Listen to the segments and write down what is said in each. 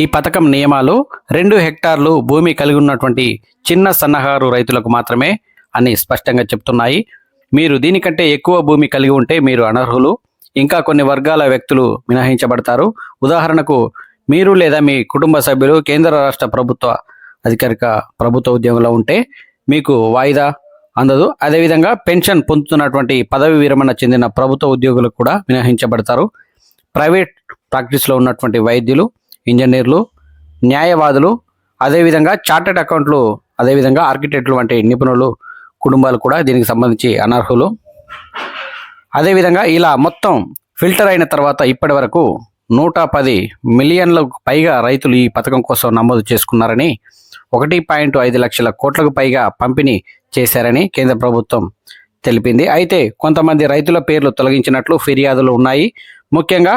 ఈ పథకం నియమాలు రెండు హెక్టార్లు భూమి కలిగి ఉన్నటువంటి చిన్న సన్నహారు రైతులకు మాత్రమే అని స్పష్టంగా చెప్తున్నాయి. మీరు దీనికంటే ఎక్కువ భూమి కలిగి ఉంటే మీరు అనర్హులు. ఇంకా కొన్ని వర్గాల వ్యక్తులు మినహాయించబడతారు. ఉదాహరణకు మీరు లేదా మీ కుటుంబ సభ్యులు కేంద్ర రాష్ట్ర ప్రభుత్వ అధికారిక ప్రభుత్వ ఉద్యోగంలో ఉంటే మీకు వాయిదా అందదు. అదేవిధంగా పెన్షన్ పొందుతున్నటువంటి పదవి విరమణ చెందిన ప్రభుత్వ ఉద్యోగులు కూడా మినహాయించబడతారు. ప్రైవేట్ ప్రాక్టీస్లో ఉన్నటువంటి వైద్యులు ఇంజనీర్లు న్యాయవాదులు అదేవిధంగా చార్టెడ్ అకౌంట్లు అదేవిధంగా ఆర్కిటెక్టులు వంటి నిపుణులు కుటుంబాలు కూడా దీనికి సంబంధించి అనర్హులు. అదేవిధంగా ఇలా మొత్తం ఫిల్టర్ అయిన తర్వాత ఇప్పటి వరకు నూట పది మిలియన్లకు పైగా రైతులు ఈ పథకం కోసం నమోదు చేసుకున్నారని ఒకటి పాయింట్ ఐదు లక్షల కోట్లకు పైగా పంపిణీ చేశారని కేంద్ర ప్రభుత్వం తెలిపింది. అయితే కొంతమంది రైతుల పేర్లు తొలగించినట్లు ఫిర్యాదులు ఉన్నాయి. ముఖ్యంగా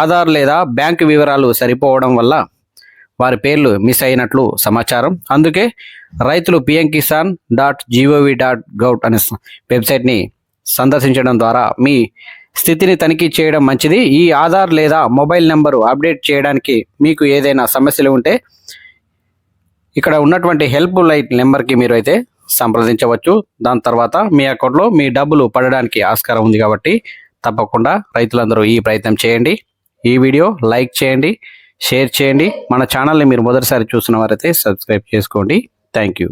ఆధార్ లేదా బ్యాంకు వివరాలు సరిపోవడం వల్ల వారి పేర్లు మిస్ అయినట్లు సమాచారం. అందుకే రైతులు PM Kisan dot G O V dot govt అనే వెబ్సైట్ని సందర్శించడం ద్వారా మీ స్థితిని తనిఖీ చేయడం మంచిది. ఈ ఆధార్ లేదా మొబైల్ నెంబరు అప్డేట్ చేయడానికి మీకు ఏదైనా సమస్యలు ఉంటే ఇక్కడ ఉన్నటువంటి హెల్ప్ లైన్ నెంబర్కి మీరు అయితే సంప్రదించవచ్చు. దాని తర్వాత మీ అకౌంట్లో మీ డబ్బులు పడడానికి ఆస్కారం ఉంది కాబట్టి తప్పకుండా రైతులందరూ ఈ ప్రయత్నం చేయండి. ఈ వీడియో లైక్ చేయండి షేర్ చేయండి. మన ఛానల్ని మీరు మొదటిసారి చూసిన వారైతే సబ్స్క్రైబ్ చేసుకోండి. Thank you.